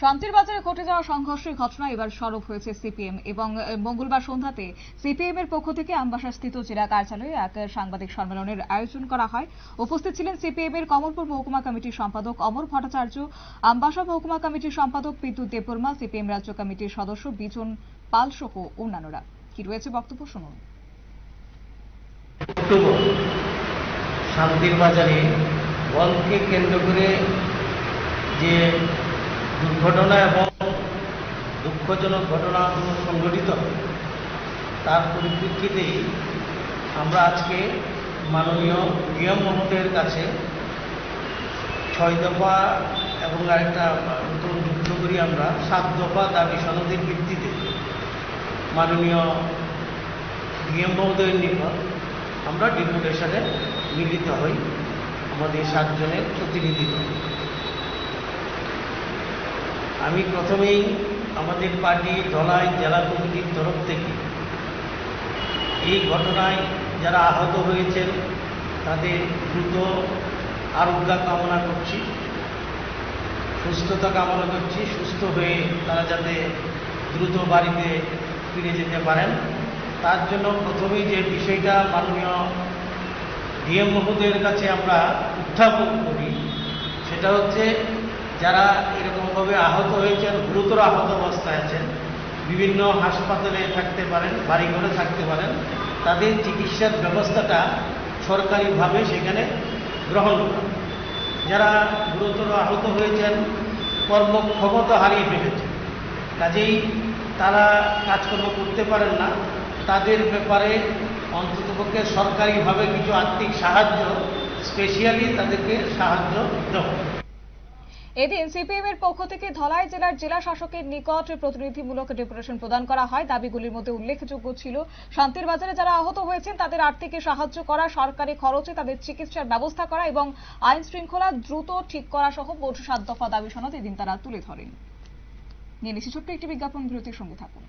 শান্তির বাজারে ঘটে যাওয়া সংঘর্ষের ঘটনা এবার সরব হয়েছে সিপিএম এবং মঙ্গলবার সন্ধ্যাতে সিপিএম এর পক্ষ থেকে আমবাসাস্থিত জেলা কার্যালয়ে এক সাংবাদিক সম্মেলনের আয়োজন করা হয়। উপস্থিত ছিলেন সিপিএম এর কমলপুর মহকুমা কমিটির সম্পাদক অমর ভট্টাচার্য, আমবাসা মহকুমা কমিটির সম্পাদক বিদ্যুৎ দেববর্মা, সিপিএম রাজ্য কমিটির সদস্য বিজন পাল সহ অন্যান্যরা। কি রয়েছে বক্তব্য শুনুন। শান্তির বাজারে বনকে কেন্দ্র করে যে দুর্ঘটনা এবং দুঃখজনক ঘটনাগুলো সংঘটিত, তার পরিপ্রেক্ষিতেই আমরা আজকে মাননীয় নিয়ম মহোদয়ের কাছে ছয় দফা এবং আরেকটা নতুন যুক্ত করি আমরা, সাত দফা দাবি সনদের ভিত্তিতে মাননীয় ডিএম মহোদয়ের নিকট আমরা ডেপুটেশনে মিলিত হই আমাদের সাতজনের প্রতিনিধি দল। আমি প্রথমেই আমাদের পার্টি ধলাই জেলা কমিটির তরফ থেকে এই ঘটনায় যারা আহত হয়েছেন, তাদের দ্রুত আরোগ্য কামনা করছি, সুস্থতা কামনা করছি, সুস্থ হয়ে তারা যাতে দ্রুত বাড়িতে ফিরে যেতে পারেন। তার জন্য প্রথমেই যে বিষয়টা মাননীয় ডিএম মহোদয়ের কাছে আমরা উত্থাপন করি, সেটা হচ্ছে যারা এরকমভাবে আহত হয়েছেন, গুরুতর আহত অবস্থায় আছেন, বিভিন্ন হাসপাতালে থাকতে পারেন, বাড়িঘরে থাকতে পারেন, তাদের চিকিৎসার ব্যবস্থাটা সরকারিভাবে সেখানে গ্রহণ করা। যারা গুরুতর আহত হয়েছেন, কর্মক্ষমতা হারিয়ে ফেলেছেন কাজেই তারা কাজকর্ম করতে পারেন না। তাদের ব্যাপারে অন্ততপক্ষে সরকারিভাবে কিছু আর্থিক সাহায্য, স্পেশালি তাদেরকে সাহায্য দেওয়া। এদিন সিপিএম এর পক্ষ থেকে ধলাই জেলার জেলা শাসকের নিকট প্রতিনিধিমূলক ডেপুটেশন প্রদান করা হয়। দাবিগুলির মধ্যে উল্লেখযোগ্য ছিল, শান্তির বাজারে যারা আহত হয়েছেন, তাদের আর্থিক সাহায্য করা, সরকারি খরচে তাদের চিকিৎসার ব্যবস্থা করা এবং আইন শৃঙ্খলা দ্রুত ঠিক করা সহ মোট সাত দফা দাবি সনদ এদিন তারা তুলে ধরেন। নিয়ে নিচ্ছি ছোট্ট একটি বিজ্ঞাপন, বিরতির সঙ্গে থাকুন।